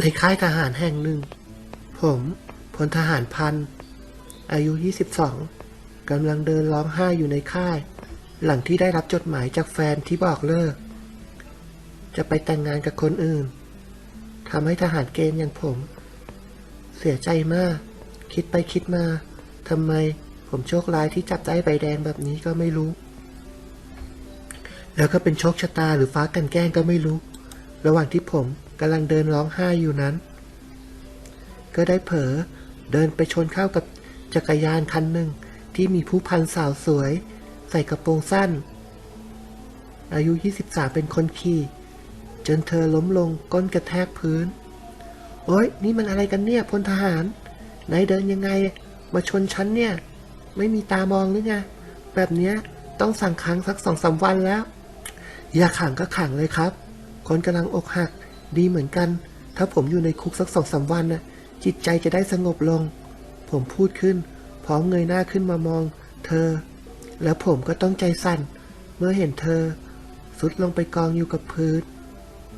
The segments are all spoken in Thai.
ในค่ายทหารแห่งหนึ่ง ผมพลทหารพัน อายุ 22 กำลังเดินร้องไห้อยู่ในค่าย หลังที่ได้รับจดหมายจากแฟนที่บอกเลิก จะไปแต่งงานกับคนอื่นทำให้ทหารเกณฑ์อย่างผม เสียใจมาก คิดไปคิดมาทำไมผมโชคร้ายที่จับได้ใบแดงแบบนี้ก็ไม่รู้ แล้วก็เป็นโชคชะตาหรือฟ้ากันแกล้งก็ไม่รู้ ระหว่างที่ผม กำลังเดินร้องไห้อยู่นั้น ก็ได้เผลอเดินไปชนเข้ากับจักรยานคันหนึ่งที่มีผู้พันสาวสวย ใส่กระโปรงสั้น อายุ 23 เป็นคนขี่ จนเธอล้มลงก้นกระแทกพื้น โอ๊ย นี่มันอะไรกันเนี่ยพลทหารนายเดินยังไง มาชนฉันเนี่ย ไม่มีตามองหรือไง แบบเนี้ยต้องสั่งขังสักสองสามวันแล้ว อย่าขังก็ขังเลยครับ คนกำลังอกหัก ดีเหมือนกัน ถ้าผมอยู่ในคุกสักสองสามวันน่ะจิตใจจะได้สงบลง ผมพูดขึ้น พร้อมเงยหน้าขึ้นมามอง เธอ แล้วผมก็ต้องใจสั่น เมื่อเห็นเธอ สุดลงไปกองอยู่กับพื้น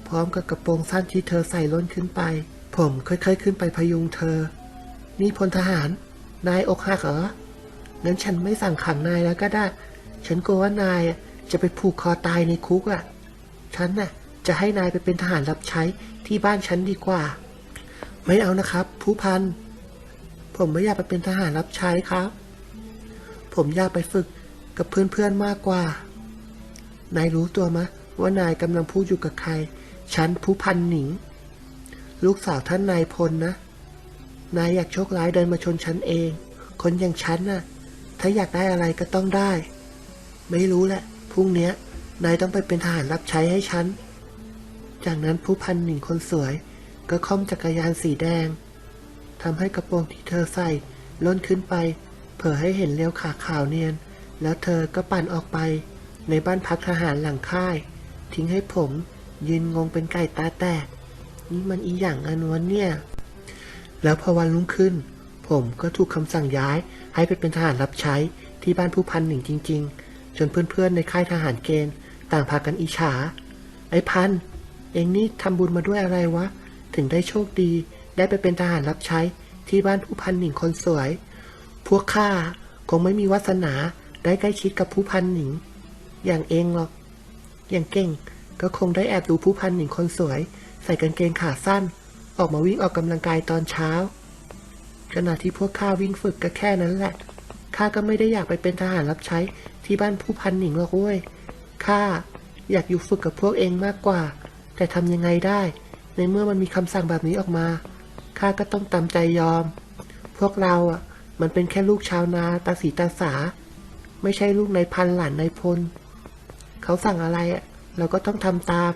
พร้อมกับกระโปรงสั้นที่เธอใส่ล้นขึ้นไป ผมค่อยๆขึ้นไปพยุงเธอ นี่พลทหาร นายอกหักเหรองั้นฉันไม่สั่งขังนายแล้วก็ได้ ฉันกลัวว่านายจะไปผูกคอตายในคุกอะ ฉันน่ะ จะให้นายไปเป็นทหารรับใช้ที่บ้านฉันดีกว่า ไม่เอานะครับ ผู้พัน ผมไม่อยากไปเป็นทหารรับใช้ครับ ผมอยากไปฝึกกับเพื่อนๆมากกว่า นายรู้ตัวมะว่านายกำลังพูดอยู่กับใคร ฉันผู้พันหนิง ลูกสาวท่านนายพลนะ นายอยากโชคร้ายเดินมาชนฉันเอง คนอย่างฉันน่ะ ถ้าอยากได้อะไรก็ต้องได้ ไม่รู้แหละ พรุ่งนี้นายต้องไปเป็นทหารรับใช้ให้ฉัน จากนั้นผู้พันหนิงคนสวย ก็ค่อมจักรยานสีแดงทำให้กระโปรงที่เธอใส่ล้นขึ้นไป เผอให้เห็นเลี้ยวขาขาวเนียน แล้วเธอก็ปั่นออกไป ในบ้านพักทหารหลังค่าย ทิ้งให้ผมยืนงงเป็นไก่ตาแตก นี่มันอีหยังอันวะเนี่ย แล้วพอวันรุ่งขึ้น ผมก็ถูกคำสั่งย้ายให้ไปเป็นทหารรับใช้ที่บ้านผู้พันหนึ่งจริง ๆ จนเพื่อนๆในค่ายทหารเกณฑ์ ต่างพากันอิจฉา ไอ้พัน เองนี่ทำบุญมาด้วยอะไรวะ ถึงได้โชคดี ได้ไปเป็นทหารรับใช้ที่บ้านผู้พันหนิงคนสวย พวกข้าคงไม่มีวาสนาได้ใกล้ชิดกับผู้พันหนิง อย่างเองหรอก อย่างเก่งก็คงได้แอบดูผู้พันหนิงคนสวย ใส่กางเกงขาสั้น ออกมาวิ่งออกกำลังกายตอนเช้า ขณะที่พวกข้าวิ่งฝึกก็แค่นั้นแหละข้าก็ไม่ได้อยากไปเป็นทหารรับใช้ที่บ้านผู้พันหนิงหรอกเว้ยข้าอยากอยู่ฝึกกับพวกเองมากกว่า แต่ทำยังไงได้ ในเมื่อมันมีคำสั่งแบบนี้ออกมา ข้าก็ต้องตามใจยอม พวกเราอะ มันเป็นแค่ลูกชาวนาตาสีตาสา ไม่ใช่ลูกนายพันหลานนายพล เขาสั่งอะไรอะ เราก็ต้องทำตาม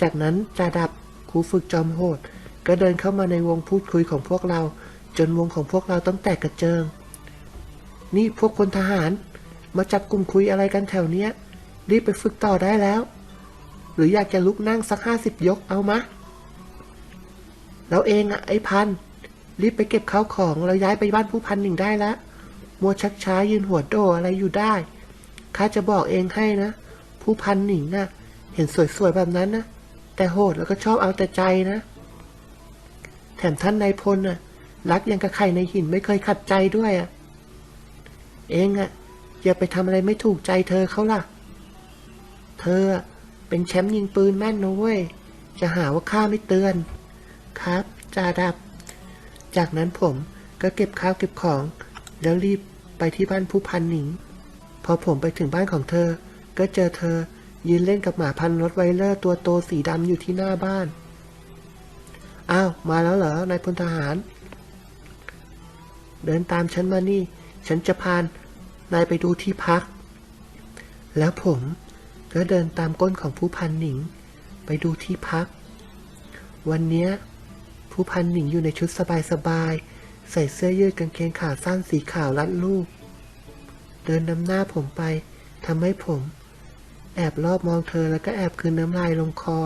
จากนั้นจ่าดับครูฝึกจอมโหด ก็เดินเข้ามาในวงพูดคุยของพวกเรา จนวงของพวกเราต้องแตกกระเจิง นี่พวกคนทหาร มาจับกลุ่มคุยอะไรกันแถวเนี้ย รีบไปฝึกต่อได้แล้ว หรืออยากจะลุกนั่งสักห้าสิบยกเอามะ แล้วเองอะไอ้พัน รีบไปเก็บข้าวของเราย้ายไปบ้านผู้พันหนึ่งได้แล้วมัวชักช้ายืนหัวโดอะไรอยู่ได้ ข้าจะบอกเองให้นะ ผู้พันหนิงน่ะ เห็นสวยๆแบบนั้นนะ แต่โหดแล้วก็ชอบเอาแต่ใจนะ แถมท่านนายพลน่ะ รักยังกับไข่ในหินไม่เคยขัดใจด้วยอะ เองอะอย่าไปทำอะไรไม่ถูกใจเธอเขาล่ะ เธออะ เป็นแชมป์ยิงปืนแม่นนะเว้ย จะหาว่าข้าไม่เตือน ครับจ่าดับ จากนั้นผมก็เก็บข้าวเก็บของ แล้วรีบไปที่บ้านผู้พันหนิง พอผมไปถึงบ้านของเธอ ก็เจอเธอยืนเล่นกับหมาพันรถไวเลอร์ตัวโตสีดำอยู่ที่หน้าบ้าน อ้าว มาแล้วเหรอนายพลทหาร เดินตามฉันมานี่ ฉันจะพาน นายไปดูที่พัก แล้วผม ก็เดินตามก้นของผู้พันหนิง ไปดูที่พัก วันเนี้ยผู้พันหนิงอยู่ในชุดสบายๆ ใส่เสื้อยืดกางเกงขาสั้นสีขาวรัดรูป เดินนำหน้าผมไปทำให้ผม แอบรอบมองเธอแล้วก็แอบคืนน้ำลายลงคอ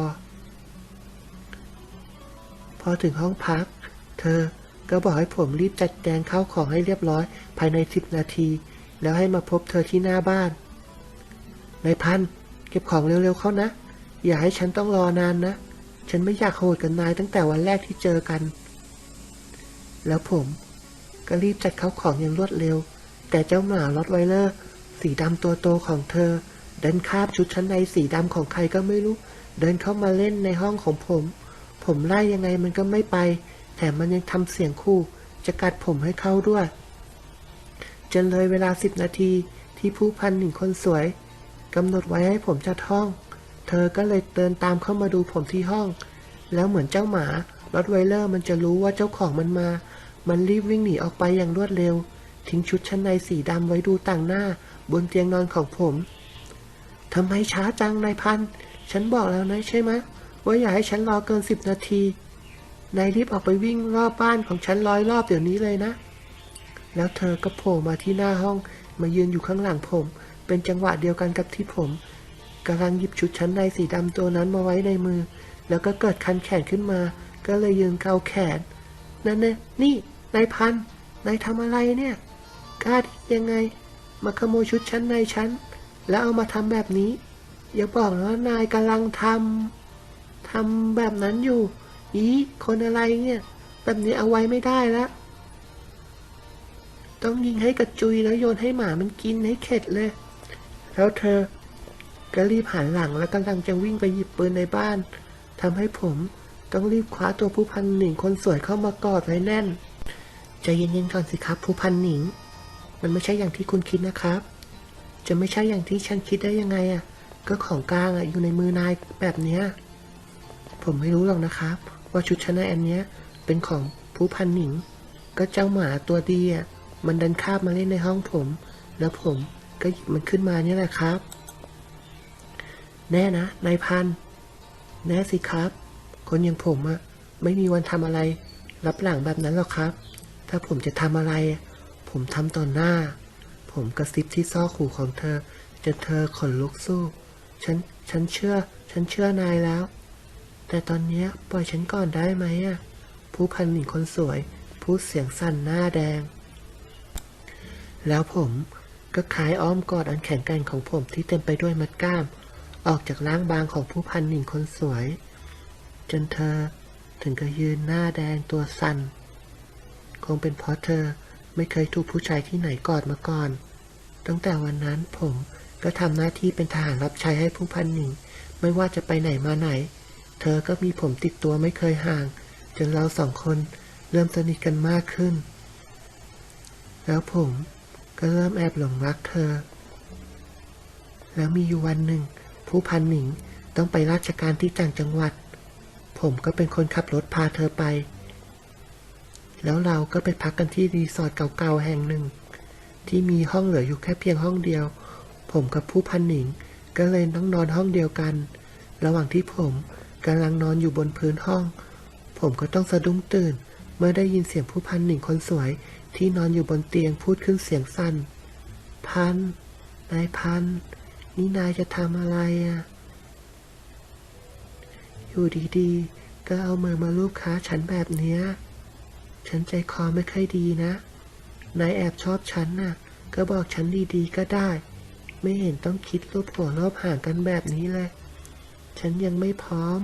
พอถึงห้องพัก เธอก็บอกให้ผมรีบจัดแจงข้าวของให้เรียบร้อยภายในสิบนาที แล้วให้มาพบเธอที่หน้าบ้านนายพัน เก็บของเร็วๆเข้านะ อย่าให้ฉันต้องรอนานนะ ฉันไม่อยากโหดกับนายตั้งแต่วันแรกที่เจอกัน แล้วผมก็รีบจัดเข้าของอย่างรวดเร็ว แต่เจ้าหมาลอตไวเลอร์ สีดำตัวโตของเธอ เดินคาบชุดชั้นในสีดำของใครก็ไม่รู้ เดินเข้ามาเล่นในห้องของผม ผมไล่ยังไงมันก็ไม่ไป แถมมันยังทำเสียงคู่ จะกัดผมให้เข้าด้วยจนเลยเวลาสิบนาทีที่ผู้พันหนึ่งคนสวย กำหนดไว้ให้ผมจัดห้อง เธอก็เลยเดินตามเข้ามาดูผมที่ห้อง แล้วเหมือนเจ้าหมารอดไวเลอร์มันจะรู้ว่าเจ้าของมันมา มันรีบวิ่งหนีออกไปอย่างรวดเร็ว ทิ้งชุดชั้นในสีดำไว้ดูต่างหน้า บนเตียงนอนของผมทำไมช้าจังนายพัน ฉันบอกแล้วนะใช่ไหมว่าอย่าให้ฉันรอเกินสิบนาที นายรีบออกไปวิ่งรอบบ้านของฉันร้อยรอบเดี๋ยวนี้เลยนะ แล้วเธอก็โผล่มาที่หน้าห้อง มายืนอยู่ข้างหลังผม เป็นจังหวะเดียวกันกับที่ผมกำลังหยิบชุดชั้นในสีดำตัวนั้นมาไว้ในมือ แล้วก็เกิดคันแขนขึ้นมา ก็เลยยืนเกาแขน นั่นเนี่ยนี่นายพันนายทำอะไรเนี่ยกล้าที่ยังไง มาขโมยชุดชั้นในฉันแล้วเอามาทำแบบนี้ อย่าบอกนะว่านายกำลังทำทำแบบนั้นอยู่ อีคนอะไรเนี่ยแบบนี้เอาไว้ไม่ได้แล้วต้องยิงให้กระจุยแล้วโยนให้หมามันกินให้เข็ดเลย แล้วเธอก็รีบหันหลังแล้วกำลังจะวิ่งไปหยิบปืนในบ้านทำให้ผมต้องรีบคว้าตัวผู้พันหนิงคนสวยเข้ามากอดไว้แน่น ใจเย็นๆก่อนสิครับ ผู้พันหนิง มันไม่ใช่อย่างที่คุณคิดนะครับ จะไม่ใช่อย่างที่ฉันคิดได้ยังไงอะ ก็ของกลางอะอยู่ในมือนายแบบเนี้ย ผมไม่รู้หรอกนะครับ ว่าชุดชั้นในอันเนี้ยเป็นของผู้พันหนิง ก็เจ้าหมาตัวดีอะมันดันคาบมาเล่นในห้องผม แล้วผม ก็หยิบมันขึ้นมาเนี่ยแหละครับ แน่นะนายพัน แน่สิครับ คนอย่างผมอะไม่มีวันทำอะไร รับหลังแบบนั้นหรอกครับ ถ้าผมจะทำอะไร ผมทำต่อหน้า ผมกระซิบที่ซอกหูของเธอจนเธอขนลุกสู้ ฉัน ฉันเชื่อ ฉันเชื่อนายแล้ว แต่ตอนเนี้ยปล่อยฉันก่อนได้ไหมอะผู้พันหญิงคนสวย พูดเสียงสั่นหน้าแดง แล้วผม ก็คล้ายอ้อมกอดอันแข็งแกร่งของผมที่เต็มไปด้วยมัดกล้าม ออกจากร่างบางของผู้พันหญิงคนสวย จนเธอถึงกับยืนหน้าแดงตัวสั่นคงเป็นเพราะเธอไม่เคยถูกผู้ชายที่ไหนกอดมาก่อน ตั้งแต่วันนั้นผมก็ทำหน้าที่เป็นทหารรับใช้ให้ผู้พันหญิง ไม่ว่าจะไปไหนมาไหน เธอก็มีผมติดตัวไม่เคยห่าง จนเราสองคนเริ่มสนิทกันมากขึ้น แล้วผม ก็เริ่มแอบหลงรักเธอ แล้วมีอยู่วันหนึ่ง ผู้พันหนิงต้องไปราชการที่ต่างจังหวัด ผมก็เป็นคนขับรถพาเธอไป แล้วเราก็ไปพักกันที่รีสอร์ทเก่าๆแห่งหนึ่ง ที่มีห้องเหลืออยู่แค่เพียงห้องเดียว ผมกับผู้พันหนิงก็เลยต้องนอนห้องเดียวกัน ระหว่างที่ผมกำลังนอนอยู่บนพื้นห้อง ผมก็ต้องสะดุ้งตื่น เมื่อได้ยินเสียงผู้พันหนิงคนสวย ที่นอนอยู่บนเตียงพูดขึ้นเสียงสั่น พัน นายพัน นี่นายจะทำอะไรอะ อยู่ดีๆ ก็เอามือมาลูบขาฉันแบบเนี้ย ฉันใจคอไม่ค่อยดีนะ นายแอบชอบฉันน่ะ ก็บอกฉันดีๆก็ได้ ไม่เห็นต้องคิดรูปหัวรอบห่างกันแบบนี้เลย ฉันยังไม่พร้อม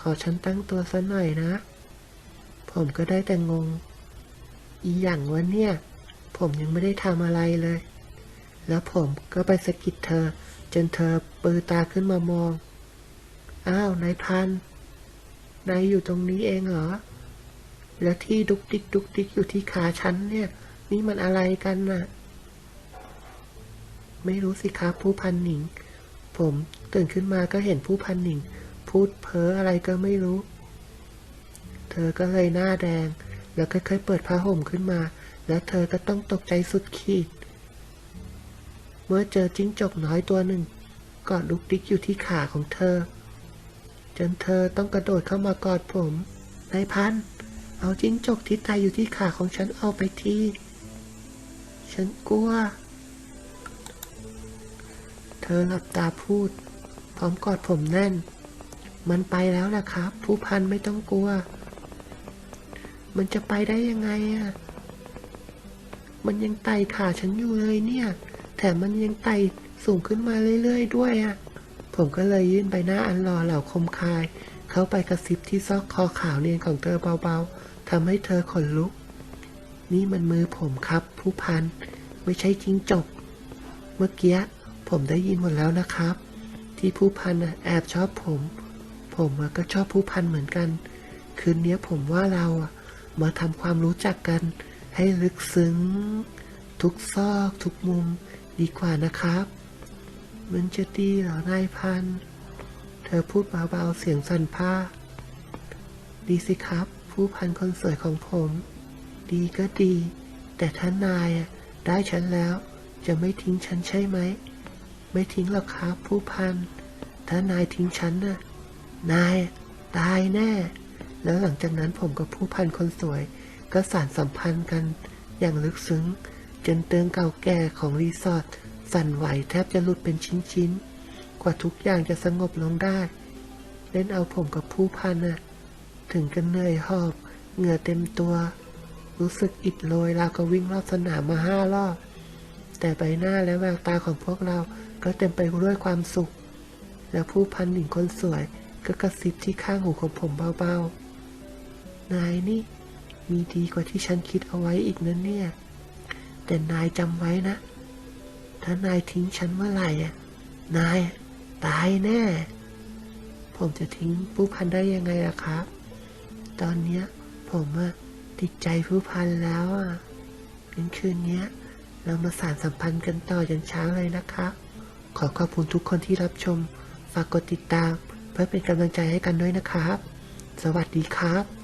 ขอฉันตั้งตัวสัหน่อยนะ ผมก็ได้แต่งง อีอย่างวะเนี่ย ผมยังไม่ได้ทำอะไรเลย แล้วผมก็ไปสะกิดเธอ จนเธอปือตาขึ้นมามอง อ้าว นายพัน นายอยู่ตรงนี้เองเหรอ แล้วที่ดุกดิกดุกดิกอยู่ที่ขาฉันเนี่ย นี่มันอะไรกันน่ะ ไม่รู้สิครับผู้พันหนิง ผมตื่นขึ้นมาก็เห็นผู้พันหนิง พูดเพ้ออะไรก็ไม่รู้ เธอก็เลยหน้าแดง แล้วค่อยๆเปิดผ้าห่มขึ้นมา แล้วเธอก็ต้องตกใจสุดขีด เมื่อเจอจิ้งจกน้อยตัวหนึ่งกอดลุกดิกอยู่ที่ขาของเธอ จนเธอต้องกระโดดเข้ามากอดผมนายพัน เอาจิ้งจกที่ตายอยู่ที่ขาของฉันเอาไปที ฉันกลัว เธอหลับตาพูด พร้อมกอดผมแน่น มันไปแล้วล่ะครับ ผู้พันไม่ต้องกลัว มันจะไปได้ยังไงอะมันยังไต่ขาฉันอยู่เลยเนี่ย แถมมันยังไต่สูงขึ้นมาเรื่อยๆ ด้วยอะผมก็เลยยื่นใบหน้าอันหล่อเหล่าคมคาย เข้าไปกระซิบที่ซอกคอขาวเนียนของเธอเบาๆทำให้เธอขนลุก นี่มันมือผมครับ ผู้พัน ไม่ใช่จิ้งจก เมื่อกี้ผมได้ยินหมดแล้วนะครับ ที่ผู้พันน่ะแอบชอบผม ผมอะก็ชอบผู้พันเหมือนกัน คืนนี้ผมว่าเราอะ มาทำความรู้จักกัน ให้ลึกซึ้ง ทุกซอกทุกมุมดีกว่านะครับ มันจะดีเหรอนายพัน เธอพูดเบาๆเสียงสั่นผ้า ดีสิครับ ผู้พันคนสวยของผม ดีก็ดี แต่ถ้านายได้ฉันแล้ว จะไม่ทิ้งฉันใช่ไหม ไม่ทิ้งหรอกครับ ผู้พัน ถ้านายทิ้งฉันน่ะนายตายแน่ แล้วหลังจากนั้นผมกับผู้พันคนสวย ก็สานสัมพันธ์กันอย่างลึกซึ้ง จนเตืองเก่าแก่ของรีสอร์ทสั่นไหวแทบจะหลุดเป็นชิ้นๆ กว่าทุกอย่างจะสงบลงได้ เล่นเอาผมกับผู้พันน่ะ ถึงกันเหนื่อยหอบ เหงื่อเต็มตัว รู้สึกอิดโรยราวกับวิ่งรอบสนามมาห้ารอบ แต่ใบหน้าและแววตาของพวกเราก็เต็มไปด้วยความสุข แล้วผู้พันหญิงคนสวยก็กระซิบที่ข้างหูของผมเบาๆ นายนี่ มีดีกว่าที่ฉันคิดเอาไว้อีกนะเนี่ย แต่นายจำไว้นะ ถ้านายทิ้งฉันเมื่อไหร่อะ นายตายแน่ ผมจะทิ้งผู้พันได้ยังไงล่ะครับ ตอนเนี้ยผมอะติดใจผู้พันแล้วอะงั้นคืนเนี้ย เรามาสานสัมพันธ์กันต่อจนเช้าเลยนะครับขอขอบคุณทุกคนที่รับชม ฝากกดติดตาม เพื่อเป็นกำลังใจให้กันด้วยนะครับ สวัสดีครับ